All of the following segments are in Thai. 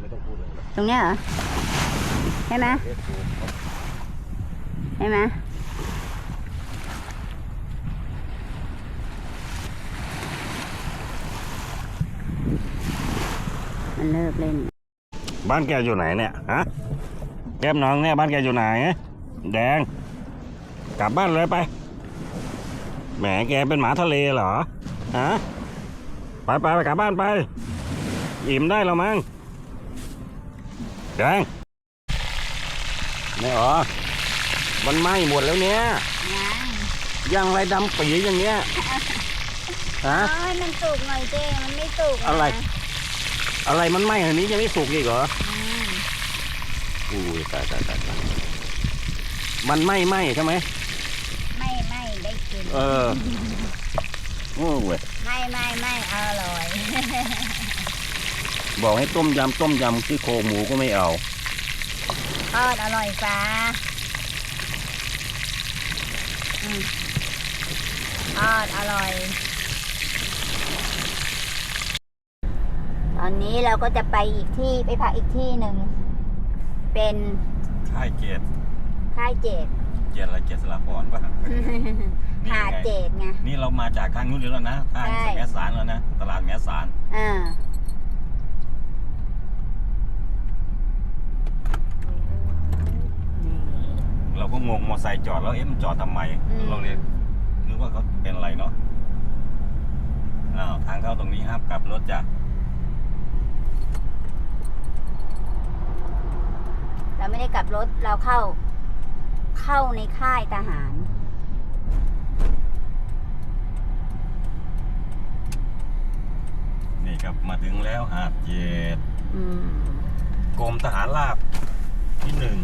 ไม่ต้องพูดเลยตรงเนี้ยเหรอใช่ไหมเรียกกูใช่ไหมมันเลิกเล่น บ้านแกอยู่ไหนเนี่ยฮะแก้มน้องเนี่ยบ้านแกอยู่ไหน แดง กลับบ้านเลยไป แหมแกเป็นหมาทะเลเหรอ ฮะ ไปไปไปกลับบ้านไป อิ่มได้แล้วมั้ง แดงไม่หรอมันไหม้หมดแล้วเนี่ยยังอะไรดำปีอย่างเงี้ยฮะเอาให้มันสุกหน่อยเจ้มันไม่สุกอะไร อะไรมันไหม้อันนี้ยังไม่สุกอีกเหรออืมอุ้ยตายตายตายตายมันไหม้ไหม้ใช่ไหมไม่ไม่ได้กินเออโอ้เว้ย ไม่ไม่ไม่อร่อย บอกให้ต้มยำต้มยำที่โครงหมูก็ไม่เอาทอดอร่อยฟ้าอืมทอดอร่อย ตอนนี้เราก็จะไปอีกที่ไปพักอีกที่หนึ่ง เป็นค่ายเกียรติค่ายเจดเกียรติอะไรเกียรติสลาพรป่ะหาดเจดไง นี่เรามาจากทางนู้นแล้วนะทางใช่ แม่สารแล้วนะ ตลาดแม่สาร อ่า เราก็งงมอ ไซค์จอดแล้วเอ๊ะมันจอดทำไมอืม เราเลยนึกว่าเขาเป็นอะไรเนาะอ้าวทางเข้าตรงนี้ห้ามกลับรถจ้ะเราไม่ได้กลับรถเราเข้า เข้าในค่ายทหาร นี่ครับมาถึงแล้วหาดเจ็ดอืม กรมทหารราบที่หนึ่ง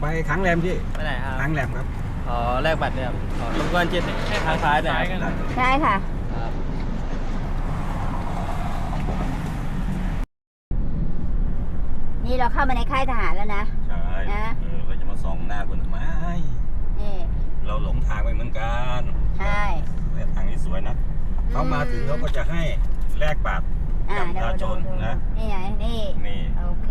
ไปครั้งแรมที่ไปไหนครับครั้งแรมครับอ๋อแลกบัตรเนี่ยครับอ๋อรบกวนจิตให้ทางซ้ายหน่อยครับใช่ค่ะ ครับนี่เราเข้ามาในค่ายทหารแล้วนะ ใช่นะ เออเราจะมาส่องหน้าคนทำไมนี่เราหลงทางไปเหมือนกันใช่แต่ทางนี้สวยนะเขามาถึงเขาก็จะให้แลกบัตร อ่ากับประชาชนดูดูนะ นี่ไงนี่นี่ โอเค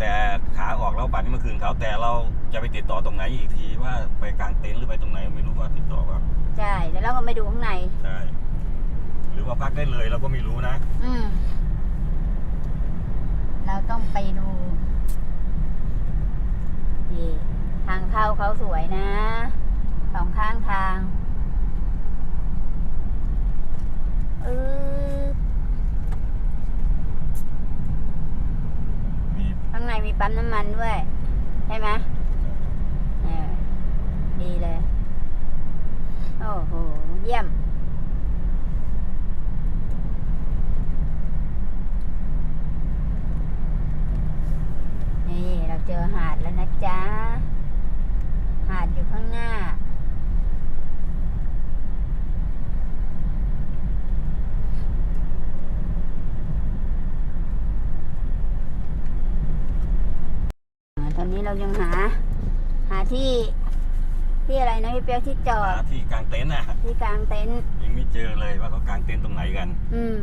แต่ขาออกเราบัตรนี่เมื่อคืนเขาแต่เราจะไปติดต่อตรงไหนอีกทีว่าไปกลางเต็นท์หรือไปตรงไหนไม่รู้ว่าติดต่อว่าใช่แล้วเราก็ไปดูข้างใน ใช่หรือว่าพักได้เลยเราก็ไม่รู้นะ อืม เราต้องไปดูนี่ทางเข้าเขาสวยนะ สองข้างทางเออ มี ข้างในมีปั๊มน้ำมัน ด้วย ใช่ไหมเออดีเลย โอ้โห เยี่ยม นี่เราเจอหาดแล้วนะจ๊ะ หาดอยู่ข้างหน้า อ่าตอนนี้เรายังหา หา ที่ที่อะไรนะพี่เปียกที่จอดหาที่กลางเต็นท์นะที่กลางเต็นท์ยังไม่เจอเลยว่าเขากลางเต็นท์ตรงไหนกัน อืม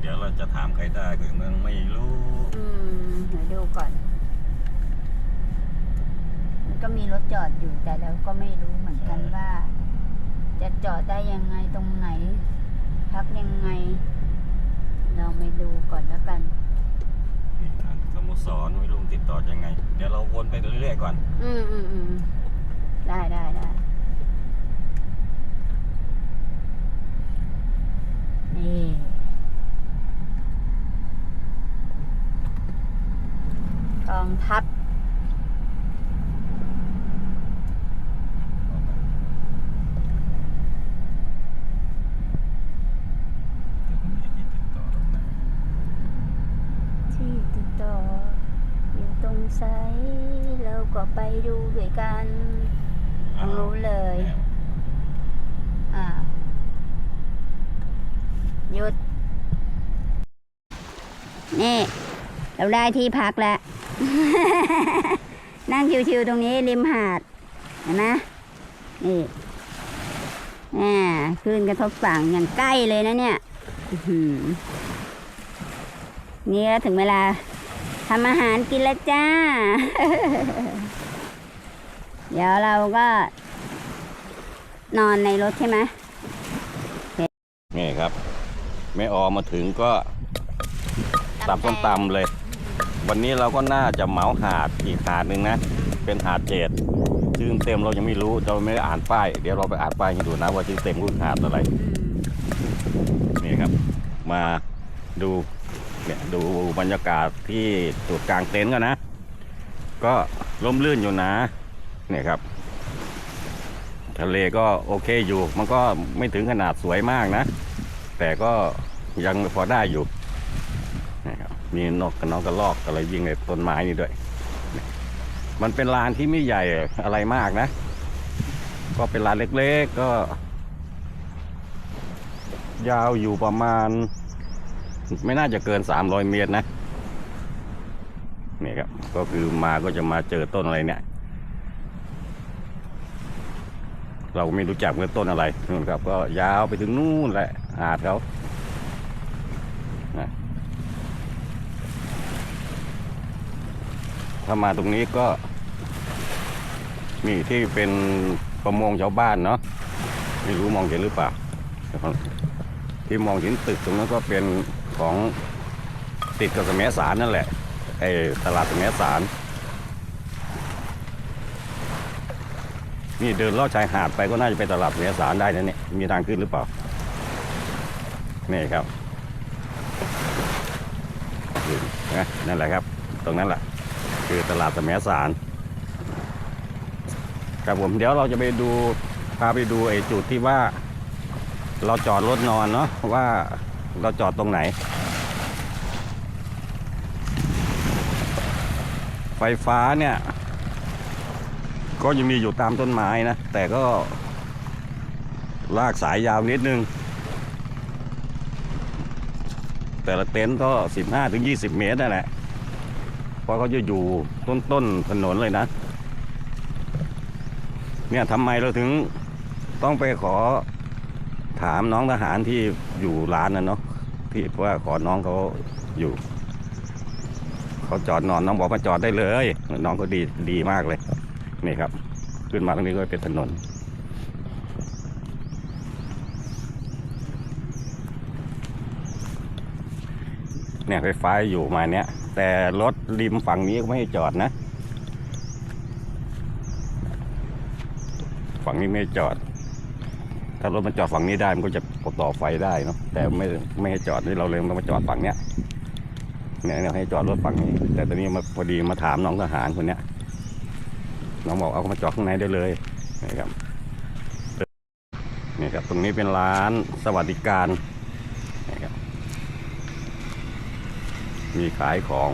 เดี๋ยวเราจะถามใครได้ก็ยังไม่รู้ อืมเดี๋ยวดูก่อนมันก็มีรถจอดอยู่แต่เราก็ไม่รู้เหมือนกันว่า จะจอดได้ยังไงตรงไหน พักยังไง เราไปดูก่อนแล้วกันนี่ทาง สโมสรไม่รู้ติดต่อยังไง เดี๋ยวเราวนไปเรื่อยๆก่อน อืมอืมอืมได้ได้ได้นี่กองทัพ ที่ติดต่อ อยู่ตรง ไซต์เราก็ไปดูด้วยกันทางนู้นเลย อ่าหยุด นี่ เราได้ที่พักแล้ว นั่งชิวๆตรงนี้ริมหาด เห็นไหมนี่อ่าคลื่นกระทบฝั่งอย่างใกล้เลยนะเนี่ยอื้อหือนี่ก็ถึงเวลา ทำอาหารกินแล้วจ้า เดี๋ยวเราก็ นอนในรถใช่ไหมนี่ครับ แม่ออมาถึงก็ตำส้มตำเลย วันนี้เราก็น่าจะเหมาหาดอีกหาดหนึ่งนะ เป็นหาดเจ็ดชื่อเต็มเรายังไม่รู้เราไม่ได้อ่านป้าย เดี๋ยวเราไปอ่านป้ายให้ดูนะว่าชื่อเต็มรุ่นหาดอะไร นี่ครับ มาดู เนี่ยดูบรรยากาศที่จุดกลางเต็นท์กันนะ ก็ร่มรื่นอยู่นะ เนี่ยครับ ทะเลก็โอเคอยู่ มันก็ไม่ถึงขนาดสวยมากนะ แต่ก็ยังพอได้อยู่นะครับมีนกกับน้องกระรอกอะไรวิ่งในต้นไม้นี่ด้วย มันเป็นลานที่ไม่ใหญ่อะไรมากนะ ก็เป็นลานเล็กๆก็ ยาวอยู่ประมาณ ไม่น่าจะเกิน 300 เมตรนะนี่ครับก็คือมาก็จะมาเจอต้นอะไรเนี่ย เราไม่รู้จักว่าต้นอะไรนู่นครับ ก็ยาวไปถึงนู่นแหละหาดเขาถ้ามาตรงนี้ก็นี่ที่เป็นประมงชาวบ้านเนาะไม่รู้มองเห็นหรือเปล่าที่มองเห็นตึกตรงนั้นก็เป็น ของติดกับสมสารนั่นแหละไอ้ตลาดสมสารนี่เดินลอดชายหาดไปก็น่าจะไปตลาดสมสารได้นะเนี่ยมีทางขึ้นหรือเปล่านี่ครับนะนั่นแหละครับ ตรงนั้นแหละคือตลาดสมสารครับผมเดี๋ยวเราจะไปดูพาไปดูไอ้จุดที่ว่า เราจอดรถนอนเนาะว่า เราจอดตรงไหน ไฟฟ้าเนี่ย ก็ยังมีอยู่ตามต้นไม้นะ แต่ก็ลากสายยาวนิดนึง แต่ละเต็นท์ก็ 15-20ถึง20 เมตรนั่นแหละเพราะเขาจะอยู่ต้นต้นถนนเลยนะ เนี่ยทำไมเราถึงต้องไปขอถามน้องทหารที่อยู่ร้านน่ะเนาะ ที่ว่าขอน้องเขาอยู่เขาจอดนอนน้องบอกมาจอดได้เลย น้องก็ดีดีมากเลยนี่ครับ ขึ้นมาตรงนี้ก็เป็นถนนเนี่ยไฟฟ้าอยู่มาเนี้ยแต่รถริมฝั่งนี้ก็ไม่ให้จอดนะ ฝั่งนี้ไม่จอด ถ้ารถมันจอดฝั่งนี้ได้มันก็จะต่อไฟได้เนาะแต่ไม่ไม่ให้จอดนี่เราเลยต้องมาจอดฝั่งเนี้ยเนี่ยเนี่ยให้จอดรถฝั่งนี้ แต่ตอนนี้มาพอดีมาถามน้องทหารคนเนี้ยน้องบอกเอามาจอดข้างในได้เลยนี่ครับนี่ครับตรงนี้เป็นร้านสวัสดิการนี่ครับมีขายของ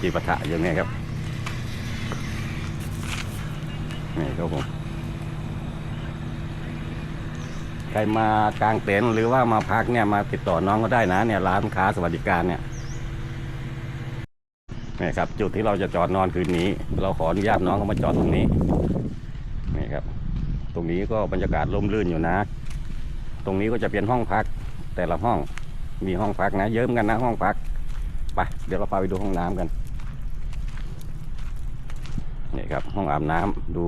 จีปะทะอยู่เนี่ยครับนี่ครับผม ใครมากางเต็นท์หรือว่ามาพักเนี่ยมาติดต่อน้องก็ได้นะเนี่ยร้านค้าสวัสดิการเนี่ยนี่ครับ จุดที่เราจะจอดนอนคืนนี้ เราขออนุญาตน้องเขามาจอดตรงนี้นี่ครับ ตรงนี้ก็บรรยากาศร่มรื่นอยู่นะ ตรงนี้ก็จะเป็นห้องพัก แต่ละห้องมีห้องพักนะ เยอะเหมือนกันนะห้องพักไปเดี๋ยวเราพาไปดูห้องน้ำกันนี่ครับ ห้องอาบน้ำดู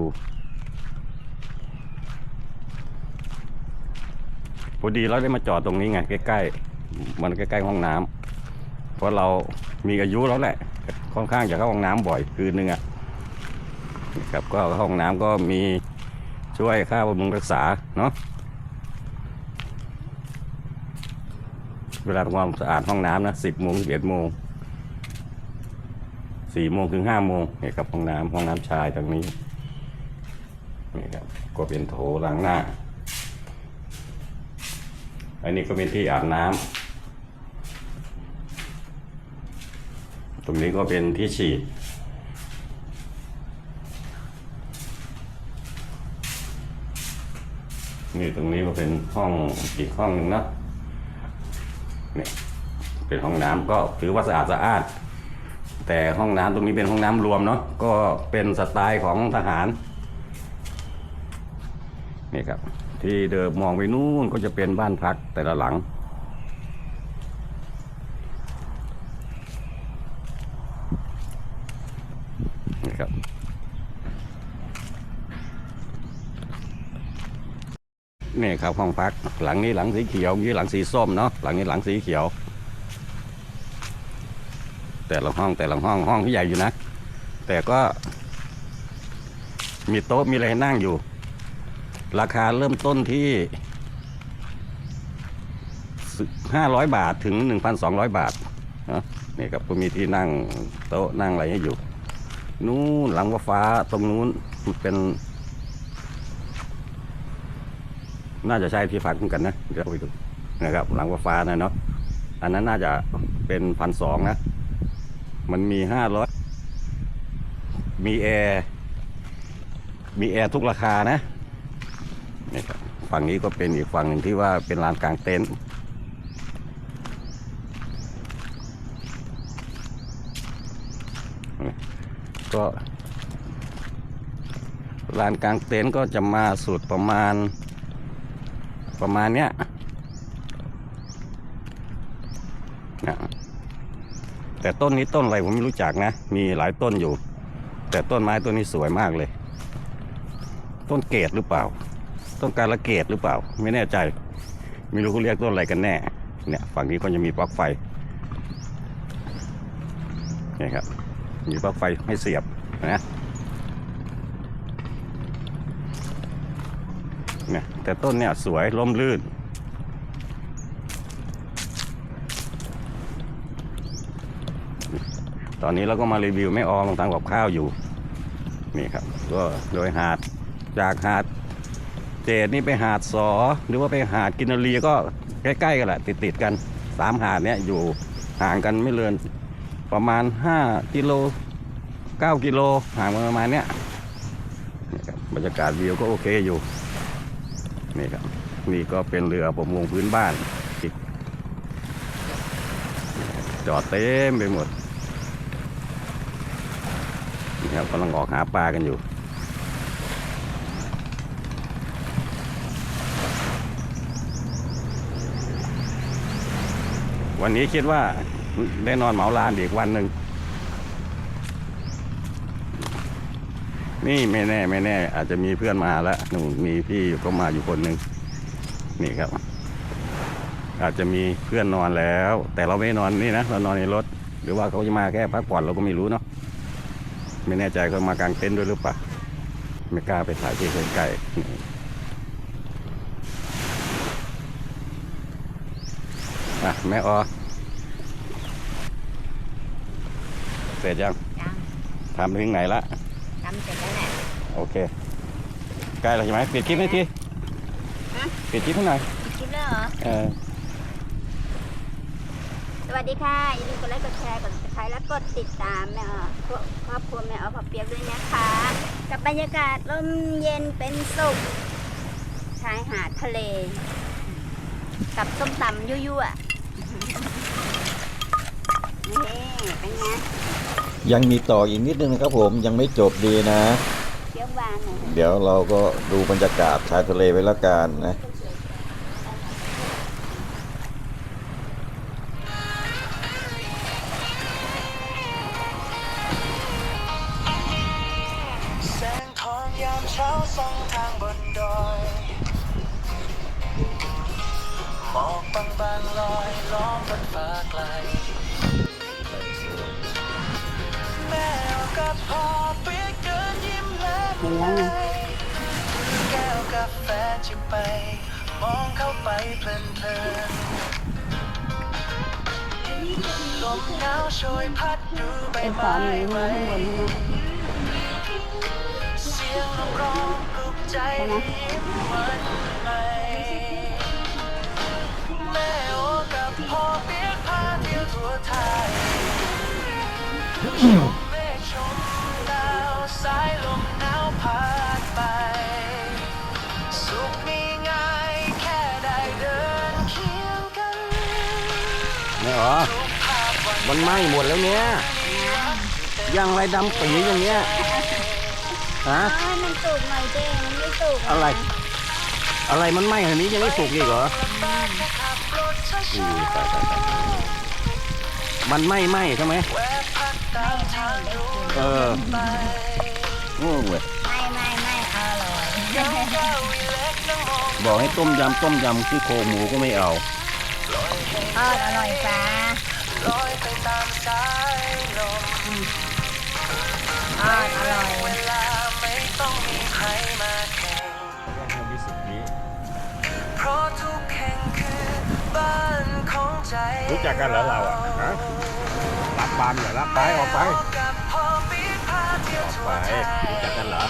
พอดีเราได้มาจอดตรงนี้ไงใกล้ๆมันใกล้ๆห้องน้ำเพราะเรามีอายุแล้วแหละ ค่อนข้างจะเข้าห้องน้ำบ่อยคืนนึงอะ่ะครับก็ห้องน้ำก็มีช่วยค่าบำรุงรักษาเนาะเวลาทำความสะอาดห้องน้ำนะสิบโมงเอ็ดโมงสี่โมงถึงห้าโมงเนี่ยครับห้องน้ำห้องน้ำชายตรงนี้นี่ครับก็เป็นโถล้างหน้า อันนี้ก็เป็นที่อาบน้ำตรงนี้ก็เป็นที่ฉีด นี่ตรงนี้ก็เป็นห้องอีกห้องหนึ่งนะเนี่ยเป็นห้องน้ำก็ถือว่าสะอาดสะอาด แต่ห้องน้ำตรงนี้เป็นห้องน้ำรวมเนาะก็เป็นสไตล์ของทหารนี่ครับ ที่เดิมมองไปนู่นก็จะเป็นบ้านพักแต่ละหลังนี่ครับนี่ครับห้องพักหลังนี้หลังสีเขียวนี้หลังสีส้มเนาะหลังนี้หลังสีเขียว แต่ละห้องแต่ละห้องห้องที่ใหญ่อยู่นะ แต่ก็มีโต๊ะมีอะไรให้นั่งอยู่ ราคาเริ่มต้นที่ห้าร้อยบาทถึงหนึ่งพันสองร้อยบาทนะนี่ครับก็มีที่นั่งโต๊ะนั่งอะไรให้อยู่ นู้นหลังว่าฟ้าตรงนู้นมันเป็น น่าจะใช่ที่พักเหมือนกันนะเดี๋ยวไปดูนะครับ หลังว่าฟ้านะเนาะอันนั้นน่าจะเป็นพันสองนะ มันมีห้าร้อยมีแอร์ มีแอร์ทุกราคานะ นี่ครับฝั่งนี้ก็เป็นอีกฝั่งหนึ่งที่ว่าเป็นลานกลางเต็นท์ก็ลานกลางเต็นท์ก็จะมาสุดประมาณประมาณเนี้ยนะแต่ต้นนี้ต้นอะไรผมไม่รู้จักนะ มีหลายต้นอยู่ แต่ต้นไม้ต้นนี้สวยมากเลย ต้นเกตหรือเปล่า ต้นการละเกตหรือเปล่า ไม่แน่ใจ ไม่รู้เขาเรียกต้นอะไรกันแน่ เนี่ยฝั่งนี้ก็จะมีปลั๊กไฟนี่ครับ มีปลั๊กไฟให้เสียบนะเนี่ยแต่ต้นเนี่ยสวยร่มรื่น ตอนนี้เราก็มารีวิวแม่ออมลงทางกับข้าวอยู่ นี่ครับ ก็โดยหาดจากหาด เจดนี่ไปหาดสอ หรือว่าไปหาดกินรีก็ใกล้ๆกันแหละติดๆกันสามหาดเนี้ยอยู่ห่างกันไม่เลือนประมาณ5กิโล9กิโลห่างประมาณเนี้ยบรรยากาศวิวก็โอเคอยู่นี่ครับนี่ก็เป็นเรือประมงพื้นบ้านจอดเต็มไปหมดนี่ครับกำลังออกหาปลากันอยู่ วันนี้คิดว่าได้นอนเหมาลานอีกวันหนึ่ง นี่ไม่แน่ไม่แน่ อาจจะมีเพื่อนมาแล้วหนูมีพี่ก็มาอยู่คนหนึ่งนี่ครับ อาจจะมีเพื่อนนอนแล้ว แต่เราไม่นอนนี่นะเรานอนในรถ หรือว่าเขาจะมาแค่พักผ่อนเราก็ไม่รู้เนาะไม่แน่ใจเขามากางเต็นท์ด้วยหรือเปล่าไม่กล้าไปถ่ายที่ใกลๆ อะแม่ออเสร็จยังยังทำถึงไหนละทำเสร็จแล้วแหละโอเคใกล้แล้วใช่ไหมปิดคลิปหน่อยทีฮะปิดคลิปให้หน่อยคิดแล้วเหรอเออสวัสดีค่ะอย่าลืมกดไลค์กดแชร์กดติดตามและกดติดตามแม่ออพวกครอบครัวแม่ออพอเปียกด้วยนะคะ กับบรรยากาศลมเย็นเป็นสุขชายหาดทะเล กับส้มตำยั่วๆนี่เป็นไง ยังมีต่ออีกนิดนึงนะครับผมยังไม่จบดีนะเคี้ยวหวานหน่อยเดี๋ยวเราก็ดูบรรยากาศชายทะเลไว้ละกันนะ แฟชิมไป มองเข้าไปเพลินเพลินลมหนาวโชยพัดดูใบไม้ไหวเสียงลมร้องปลุกใจยิ้มวันใหม่แม่โอกับพ่อเปียกพาเที่ยวทั่วไทยชมเมฆชมดาวสายลมหนาวพัดไป แม่ออทุกภาพวันมันไหม้หมดแล้วเนี่ยยังไรดำปีอย่างเงี้ยฮะเอาให้มันสุกหน่อยเจ้มันไม่สุกนอะไรเอะไรมันไหม้อันนี้ยังไม่สุกอีกเหรออุ้ยตายตายตายมันไหม้ไหม้ใช่ไหมเออโอ้เว้ยไม่ไม่ไม่อร่อยบอกให้ต้มยำต้มยำคือโครงหมูก็ไม่เอา ทอดอร่อยจ้าลอยไปตามสายลมทอดอร่อย เวลาไม่ต้องมีใครมาแข่งเพราะทุกแห่งคือบ้านของใจรู้จักกันเหรอเราอะฮะรักบานเหรอรักไปออกไปกับพ่อปีพาเที่ยวออกทั่ไปวไทยรู้จักกันเหรอ